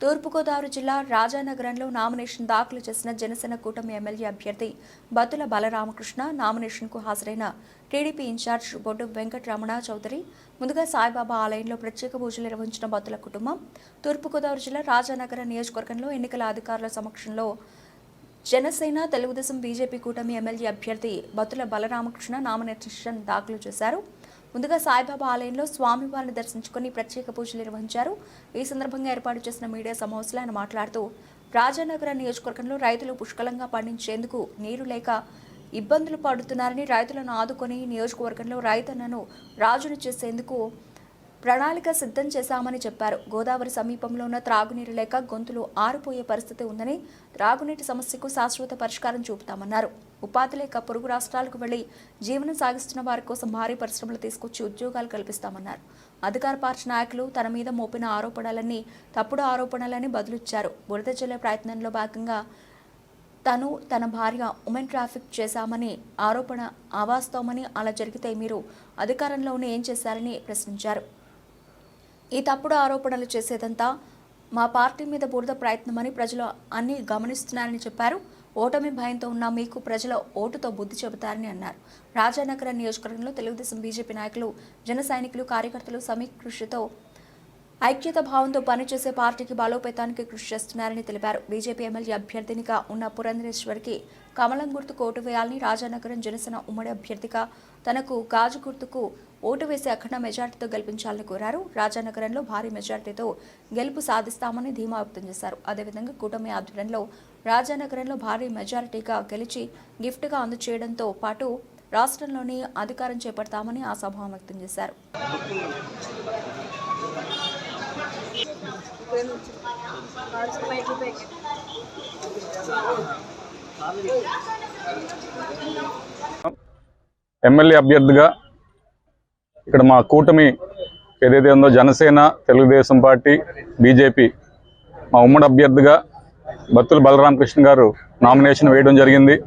తూర్పుగోదావరి జిల్లా రాజానగరంలో నామినేషన్ దాఖలు చేసిన జనసేన కూటమి ఎమ్మెల్యే అభ్యర్థి బతుల బలరామకృష్ణ నామినేషన్కు హాజరైన టీడీపీ ఇన్ఛార్జ్ బొడ్డు వెంకటరమణ చౌదరి ముందుగా సాయిబాబా ఆలయంలో ప్రత్యేక పూజలు నిర్వహించిన బతుల కుటుంబం తూర్పుగోదావరి జిల్లా రాజానగరం నియోజకవర్గంలో ఎన్నికల అధికారుల సమక్షంలో జనసేన తెలుగుదేశం బీజేపీ కూటమి ఎమ్మెల్యే అభ్యర్థి బతుల బలరామకృష్ణ నామినేషన్ దాఖలు చేశారు. ముందుగా సాయిబాబా ఆలయంలో స్వామివారిని దర్శించుకుని ప్రత్యేక పూజలు నిర్వహించారు. ఈ సందర్భంగా ఏర్పాటు చేసిన మీడియా సమావేశంలో ఆయన మాట్లాడుతూ రాజానగర నియోజకవర్గంలో రైతులు పుష్కలంగా పండించేందుకు నీరు లేక ఇబ్బందులు పడుతున్నారని రైతులను ఆదుకొని నియోజకవర్గంలో రైతన్నను రాజును చేసేందుకు ప్రణాళిక సిద్ధం చేశామని చెప్పారు. గోదావరి సమీపంలో ఉన్న త్రాగునీరు లేక గొంతులు ఆరిపోయే పరిస్థితి ఉందని త్రాగునీటి సమస్యకు శాశ్వత పరిష్కారం చూపుతామన్నారు. ఉపాధి లేక పొరుగు రాష్ట్రాలకు వెళ్ళి జీవనం సాగిస్తున్న వారి కోసం భారీ పరిశ్రమలు తీసుకొచ్చి ఉద్యోగాలు కల్పిస్తామన్నారు. అధికార పార్టీ నాయకులు తన మీద మోపిన ఆరోపణలన్నీ తప్పుడు ఆరోపణలని బదులిచ్చారు. బురద చెల్లే ప్రయత్నంలో భాగంగా తను తన భార్య ఉమెన్ ట్రాఫిక్ చేశామని ఆరోపణ అవాస్తవమని అలా జరిగితే మీరు అధికారంలోనే ఏం చేశారని ప్రశ్నించారు. ఈ తప్పుడు ఆరోపణలు చేసేదంతా మా పార్టీ మీద బురద ప్రయత్నమని ప్రజలు అన్ని గమనిస్తున్నారని చెప్పారు. ఓటమి భయంతో ఉన్న మీకు ప్రజల ఓటుతో బుద్ధి చెబుతారని అన్నారు. రాజానగరం నియోజకవర్గంలో తెలుగుదేశం బీజేపీ నాయకులు జన సైనికులు కార్యకర్తలు సమీకృషితో ఐక్యత భావంతో పనిచేసే పార్టీకి బలోపేతానికి కృషి చేస్తున్నారని తెలిపారు. బీజేపీ ఎమ్మెల్యే అభ్యర్థినిగా ఉన్న పురంధరేశ్వర్కి కమలం గుర్తుకు ఓటు వేయాలని రాజానగరం జనసేన ఉమ్మడి అభ్యర్థిగా తనకు గాజు గుర్తుకు ఓటు వేసి అఖండ మెజార్టీతో గెలిపించాలని కోరారు. రాజానగరంలో భారీ మెజార్టీతో గెలుపు సాధిస్తామని ధీమా వ్యక్తం చేశారు. అదేవిధంగా కూటమి ఆధ్వర్యంలో రాజానగరంలో భారీ మెజారిటీగా గెలిచి గిఫ్ట్గా అందచేయడంతో పాటు రాష్ట్రంలోని అధికారం చేపడతామని ఆశాభావం వ్యక్తం చేశారు. ఎమ్మెల్యే అభ్యర్థిగా ఇక్కడ మా కూటమి ఏదైతే ఉందో జనసేన తెలుగుదేశం పార్టీ బీజేపీ మా ఉమ్మడి అభ్యర్థిగా బత్తుల బలరామకృష్ణ గారు నామినేషన్ వేయడం జరిగింది.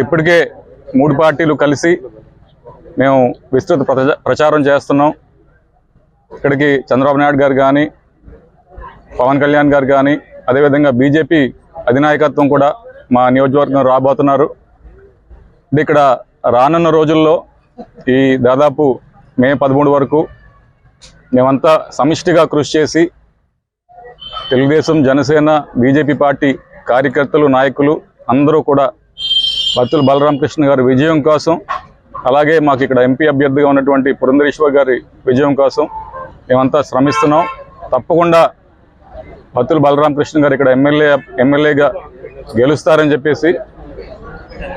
ఇప్పటికే మూడు పార్టీలు కలిసి మేము విస్తృత ప్రచ- ప్రచారం చేస్తున్నాం. ఇక్కడికి చంద్రబాబు నాయుడు గారు కానీ పవన్ కళ్యాణ్ గారు కానీ అదేవిధంగా బీజేపీ అధినాయకత్వం కూడా మా నియోజకవర్గం రాబోతున్నారు. ఇక్కడ రానున్న రోజుల్లో ఈ దాదాపు మే పదమూడు వరకు మేమంతా సమిష్టిగా కృషి చేసి తెలుగుదేశం జనసేన బీజేపీ పార్టీ కార్యకర్తలు నాయకులు అందరూ కూడా బత్తుల బలరామకృష్ణ గారి విజయం కోసం అలాగే మాకు ఇక్కడ ఎంపీ అభ్యర్థిగా ఉన్నటువంటి పురంధరేశ్వర్ గారి విజయం కోసం మేమంతా శ్రమిస్తున్నాం. తప్పకుండా బత్తుల బలరామకృష్ణ గారు ఇక్కడ ఎమ్మెల్యే ఎమ్మెల్యేగా గెలుస్తారని చెప్పేసి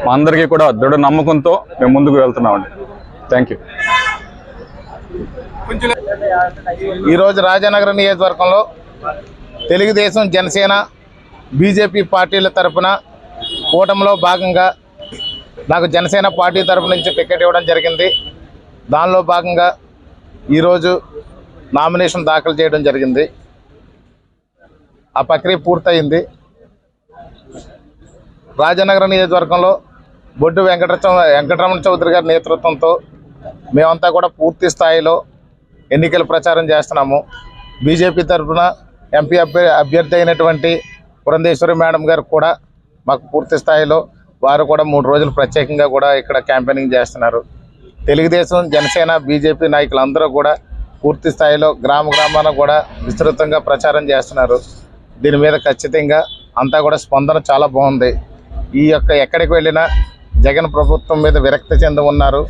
మా అందరికీ కూడా దృఢ నమ్మకంతో మేము ముందుకు వెళ్తున్నామండి. Thank you. ఈరోజు రాజానగరం నియోజకవర్గంలో తెలుగుదేశం జనసేన బీజేపీ పార్టీల తరపున కూటమిలో భాగంగా నాకు జనసేన పార్టీ తరపు నుంచి టికెట్ ఇవ్వడం జరిగింది. దానిలో భాగంగా ఈరోజు నామినేషన్ దాఖలు చేయడం జరిగింది. ఆ ప్రక్రియ పూర్తయింది. రాజనగరం నియోజకవర్గంలో బొడ్డు వెంకట వెంకటరమణ చౌదరి గారి నేతృత్వంతో మేమంతా కూడా పూర్తి స్థాయిలో ఎన్నికల ప్రచారం చేస్తున్నాము. బీజేపీ తరఫున ఎంపీ అభ్యర్థి అయినటువంటి పురంధేశ్వరి మేడం గారు కూడా మాకు పూర్తి స్థాయిలో వారు కూడా మూడు రోజులు ప్రత్యేకంగా కూడా ఇక్కడ క్యాంపెయినింగ్ చేస్తున్నారు. తెలుగుదేశం జనసేన బీజేపీ నాయకులందరూ కూడా పూర్తి స్థాయిలో గ్రామ గ్రామాన కూడా విస్తృతంగా ప్రచారం చేస్తున్నారు. దీని మీద ఖచ్చితంగా అంతా కూడా స్పందన చాలా బాగుంది. ఈ యొక్క ఎక్కడికి వెళ్ళినా జగన్ ప్రభుత్వం మీద విరక్తి చెంది ఉన్నారు.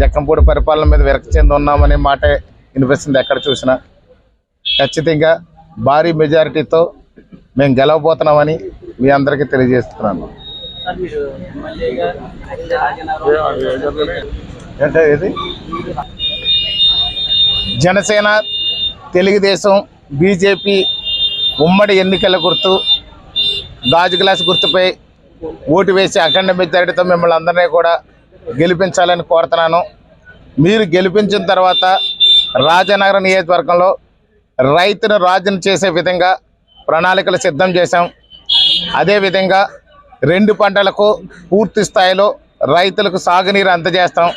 జక్కంపూడి పరిపాలన మీద విరక్తి చెంది ఉన్నామనే మాటే వినిపిస్తుంది ఎక్కడ చూసినా. ఖచ్చితంగా భారీ మెజారిటీతో మేము గెలవబోతున్నామని మీ అందరికీ తెలియజేస్తున్నాను. ఏంటో ఇది? జనసేన తెలుగుదేశం బీజేపీ ఉమ్మడి ఎన్నికల గుర్తు గాజు గ్లాస్ గుర్తుపై ఓటు వేసి అఖండ మెజారిటీతో మిమ్మల్ని అందరినీ కూడా గెలిపించాలని కోరుతున్నాను. మీరు గెలిపించిన తర్వాత రాజనగర నియోజకవర్గంలో రైతును రాజును చేసే విధంగా ప్రణాళికలు సిద్ధం చేశాం. అదేవిధంగా రెండు పంటలకు పూర్తి స్థాయిలో రైతులకు సాగునీరు అందజేస్తాం.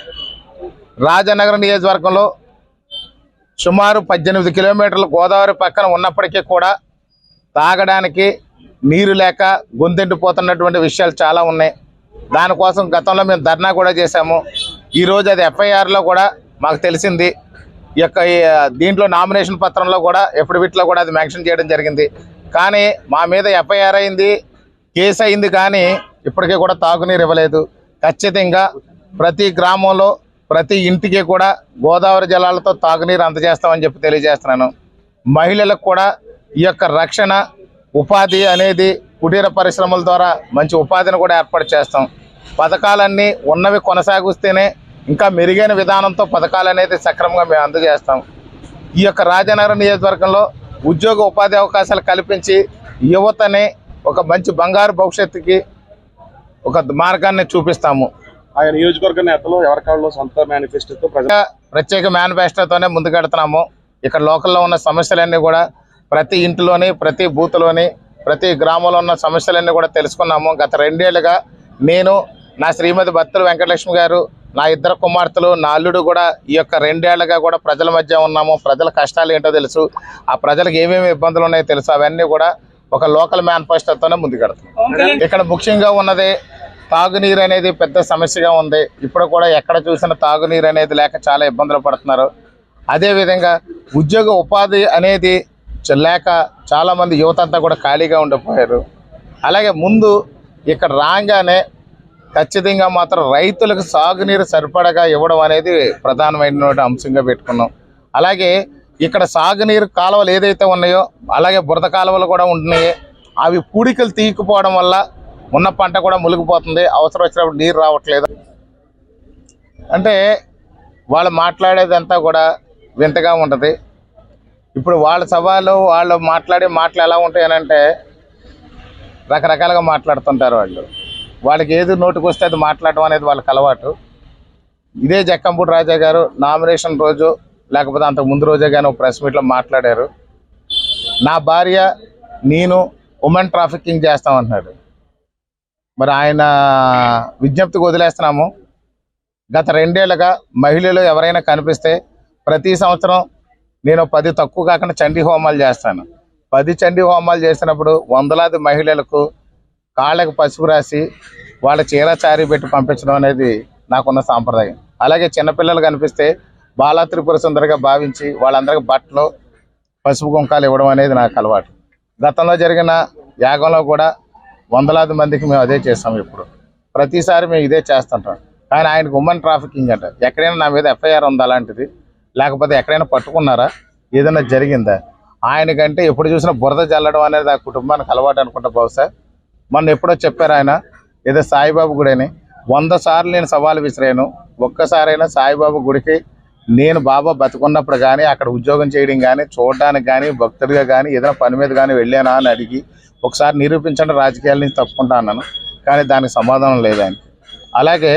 రాజనగర నియోజకవర్గంలో సుమారు పద్దెనిమిది కిలోమీటర్లు గోదావరి పక్కన ఉన్నప్పటికీ కూడా తాగడానికి నీరు లేక గొంతెండిపోతున్నటువంటి విషయాలు చాలా ఉన్నాయి. దానికోసం గతంలో మేము ధర్నా కూడా చేశాము. ఈరోజు అది ఎఫ్ఐఆర్లో కూడా మాకు తెలిసింది. ఈ యొక్క దీంట్లో నామినేషన్ పత్రంలో కూడా ఎఫిడవిట్లో కూడా అది మెన్షన్ చేయడం జరిగింది. కానీ మా మీద ఎఫ్ఐఆర్ అయింది కేసు అయింది కానీ ఇప్పటికీ కూడా తాగునీరు ఇవ్వలేదు. ఖచ్చితంగా ప్రతి గ్రామంలో ప్రతి ఇంటికి కూడా గోదావరి జలాలతో తాగునీరు అందజేస్తామని చెప్పి తెలియజేస్తున్నాను. మహిళలకు కూడా ఈ యొక్క రక్షణ ఉపాధి అనేది కుటీర పరిశ్రమల ద్వారా మంచి ఉపాధిని కూడా ఏర్పాటు చేస్తాం. పథకాలన్నీ ఉన్నవి కొనసాగిస్తేనే ఇంకా మెరుగైన విధానంతో పథకాలు అనేది సక్రమంగా మేము అందజేస్తాం. ఈ యొక్క రాజనగరం నియోజకవర్గంలో ఉద్యోగ ఉపాధి అవకాశాలు కల్పించి యువతని ఒక మంచి బంగారు భవిష్యత్తుకి ఒక మార్గాన్ని చూపిస్తాము. ఆయన నియోజకవర్గ నేతలు ఎవరి కాళ్ళలో సొంత మేనిఫెస్టోతో ప్రత్యేక మేనిఫెస్టోతోనే ముందుకెడుతున్నాము ఇక్కడ లోకల్లో ఉన్న సమస్యలన్నీ కూడా ప్రతి ఇంటిలోని ప్రతి బూత్లోని ప్రతి గ్రామంలో ఉన్న సమస్యలన్నీ కూడా తెలుసుకున్నాము. గత రెండేళ్ళుగా నేను నా శ్రీమతి భక్తులు వెంకటలక్ష్మి గారు నా ఇద్దరు కుమార్తెలు నా అల్లుడు కూడా ఈ యొక్క రెండేళ్ళుగా కూడా ప్రజల మధ్య ఉన్నాము. ప్రజల కష్టాలు ఏంటో తెలుసు. ఆ ప్రజలకు ఏమేమి ఇబ్బందులు ఉన్నాయో తెలుసు. అవన్నీ కూడా ఒక లోకల్ మేనిఫెస్టోతోనే ముందుకెడుతున్నాం ఇక్కడ ముఖ్యంగా ఉన్నది తాగునీరు అనేది పెద్ద సమస్యగా ఉంది. ఇప్పుడు కూడా ఎక్కడ చూసినా తాగునీరు అనేది లేక చాలా ఇబ్బందులు పడుతున్నారు. అదేవిధంగా ఉద్యోగ ఉపాధి అనేది లేక చాలామంది యువత అంతా కూడా ఖాళీగా ఉండిపోయారు. అలాగే ముందు ఇక్కడ రాగానే ఖచ్చితంగా మాత్రం రైతులకు సాగునీరు సరిపడగా ఇవ్వడం అనేది ప్రధానమైనటువంటి అంశంగా పెట్టుకున్నాం. అలాగే ఇక్కడ సాగునీరు కాలువలు ఏదైతే ఉన్నాయో అలాగే బురద కాలువలు కూడా ఉంటున్నాయి. అవి పూడికలు తీయకపోవడం వల్ల ఉన్న పంట కూడా ములిగిపోతుంది అవసరం వచ్చినప్పుడు నీరు రావట్లేదు. అంటే వాళ్ళు మాట్లాడేదంతా కూడా వింతగా ఉంటుంది. ఇప్పుడు వాళ్ళ సభలో వాళ్ళు మాట్లాడే మాటలు ఎలా ఉంటాయనంటే రకరకాలుగా మాట్లాడుతుంటారు వాళ్ళు. వాళ్ళకి ఏది నోటికి వస్తే అది మాట్లాడడం అనేది వాళ్ళకి అలవాటు. ఇదే జక్కంపూడి రాజా గారు నామినేషన్ రోజు లేకపోతే అంతకు ముందు రోజే కానీ ఒక ప్రెస్ మీట్లో మాట్లాడారు. నా భార్య నేను ఉమెన్ ట్రాఫికింగ్ చేస్తామంటున్నాడు మరి ఆయన విజ్ఞప్తికి వదిలేస్తున్నాము. గత రెండేళ్ళుగా మహిళలు ఎవరైనా కనిపిస్తే ప్రతి సంవత్సరం నేను పది తక్కువ కాకుండా చండీ హోమాలు చేస్తాను. పది చండీ హోమాలు చేసినప్పుడు వందలాది మహిళలకు కాళ్ళకు పసుపు రాసి వాళ్ళ చీర చారీ పెట్టి పంపించడం అనేది నాకున్న సాంప్రదాయం. అలాగే చిన్నపిల్లలు కనిపిస్తే బాలా త్రిపుర సుందరిగా భావించి వాళ్ళందరికీ బట్టలు పసుపు కుంకాలు ఇవ్వడం అనేది నాకు అలవాటు. గతంలో జరిగిన యాగంలో కూడా వందలాది మందికి మేము అదే చేస్తాం ఇప్పుడు. ప్రతిసారి మేము ఇదే చేస్తుంటాం. కానీ ఆయనకు ఉమెన్ ట్రాఫికింగ్ అంట. ఎక్కడైనా నా మీద ఎఫ్ఐఆర్ ఉంది అలాంటిది. లేకపోతే ఎక్కడైనా పట్టుకున్నారా? ఏదైనా జరిగిందా? ఆయనకంటే ఎప్పుడు చూసినా బురద చల్లడం అనేది ఆ కుటుంబానికి అలవాటు అనుకుంటా బహుశా. మొన్న ఎప్పుడో చెప్పారు ఆయన ఏదో సాయిబాబు గుడని. వంద సార్లు నేను సవాలు విసిరాను. ఒక్కసారైనా సాయిబాబా గుడికి నేను బాబా బతుకున్నప్పుడు కానీ అక్కడ ఉద్యోగం చేయడం కానీ చూడడానికి కానీ భక్తుడిగా కానీ ఏదైనా పని మీద కానీ వెళ్ళానా అని అడిగి ఒకసారి నిరూపించండి రాజకీయాల నుంచి తప్పుకుంటా అన్నాను. కానీ దానికి సమాధానం లేదు ఆయన అలాగే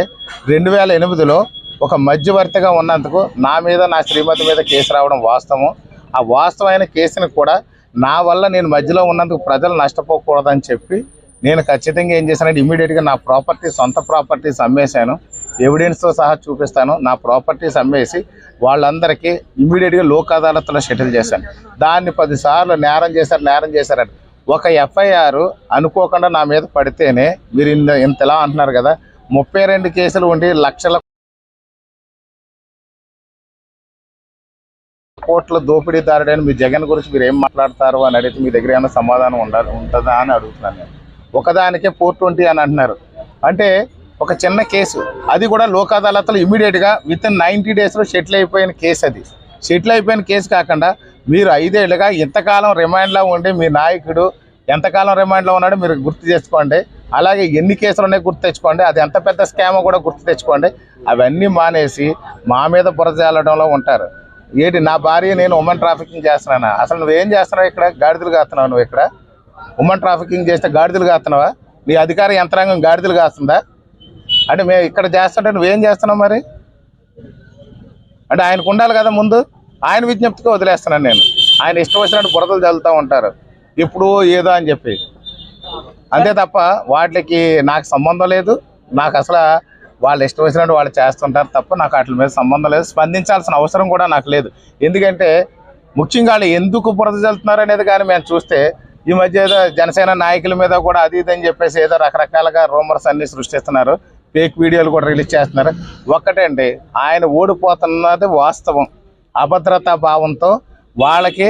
రెండు వేల ఎనిమిదిలో ఒక మధ్యవర్తిగా ఉన్నందుకు నా మీద నా శ్రీమతి మీద కేసు రావడం వాస్తవం. ఆ వాస్తవమైన కేసుని కూడా నా వల్ల నేను మధ్యలో ఉన్నందుకు ప్రజలు నష్టపోకూడదని చెప్పి నేను ఖచ్చితంగా ఏం చేశానంటే ఇమీడియట్గా నా ప్రాపర్టీ సొంత ప్రాపర్టీస్ అమ్మేశాను ఎవిడెన్స్తో సహా చూపిస్తాను. నా ప్రాపర్టీస్ అమ్మేసి వాళ్ళందరికీ ఇమీడియట్గా లోక్ అదాలత్లో సెటిల్ చేశాను. దాన్ని పదిసార్లు నేరం చేశారు నేరం చేశారని ఒక ఎఫ్ఐఆర్ అనుకోకుండా నా మీద పడితేనే మీరు ఇంత ఇంతలా అంటున్నారు కదా ముప్పై రెండు కేసులు ఉండి లక్షల కోట్ల దోపిడీదారుడైన మీ జగన్ గురించి మీరు ఏం మాట్లాడతారు అని అడిగితే మీ దగ్గర ఏమైనా సమాధానం ఉండాలి ఉంటుందా అని అడుగుతున్నాను నేను. ఒకదానికే ఫోర్ ట్వంటీ అని అంటున్నారు. అంటే ఒక చిన్న కేసు. అది కూడా లోక్ అదాలత్లో ఇమీడియట్గా విత్ ఇన్ నైంటీ డేస్లో సెటిల్ అయిపోయిన కేసు అది. సెటిల్ అయిపోయిన కేసు కాకుండా మీరు ఐదేళ్ళుగా ఎంతకాలం రిమాండ్లో ఉండి మీ నాయకుడు ఎంతకాలం రిమాండ్లో ఉన్నాడో మీరు గుర్తు చేసుకోండి. అలాగే ఎన్ని కేసులు ఉన్నాయి గుర్తు తెచ్చుకోండి. అది ఎంత పెద్ద స్కామో కూడా గుర్తు తెచ్చుకోండి. అవన్నీ మానేసి మా మీద బురద ఉంటారు. ఏంటి నా భార్య నేను ఉమెన్ ట్రాఫికింగ్ చేస్తున్నానా? అసలు నువ్వేం చేస్తున్నావు ఇక్కడ? గాడిదలు కాస్తున్నావు నువ్వు ఇక్కడ? ఉమెన్ ట్రాఫికింగ్ చేస్తే గాడిదలు కాస్తున్నావా? నీ అధికార యంత్రాంగం గాడిదలు కాస్తుందా? అంటే మేము ఇక్కడ చేస్తుంటే నువ్వేం చేస్తున్నావు మరి? అంటే ఆయనకు ఉండాలి కదా ముందు? ఆయన విజ్ఞప్తిగా వదిలేస్తున్నాను నేను. ఆయన ఇష్టం వచ్చినట్టు బురదలు చల్లుతూ ఉంటారు. ఇప్పుడు ఏదో అని చెప్పి. అంతే తప్ప వాటికి నాకు సంబంధం లేదు. నాకు అసలు వాళ్ళు ఇష్టం వచ్చినట్టు వాళ్ళు చేస్తుంటారు తప్ప నాకు వాటి మీద సంబంధం లేదు. స్పందించాల్సిన అవసరం కూడా నాకు లేదు. ఎందుకంటే ముఖ్యంగా వాళ్ళు ఎందుకు బురద చల్లుతున్నారు అనేది కానీ మేము చూస్తే ఈ మధ్య ఏదో జనసేన నాయకుల మీద కూడా అది ఇది అని చెప్పేసి ఏదో రకరకాలుగా రూమర్స్ అన్ని సృష్టిస్తున్నారు. ఫేక్ వీడియోలు కూడా రిలీజ్ చేస్తున్నారు. ఒక్కటండి ఆయన ఓడిపోతున్నది వాస్తవం. అభద్రతా భావంతో వాళ్ళకి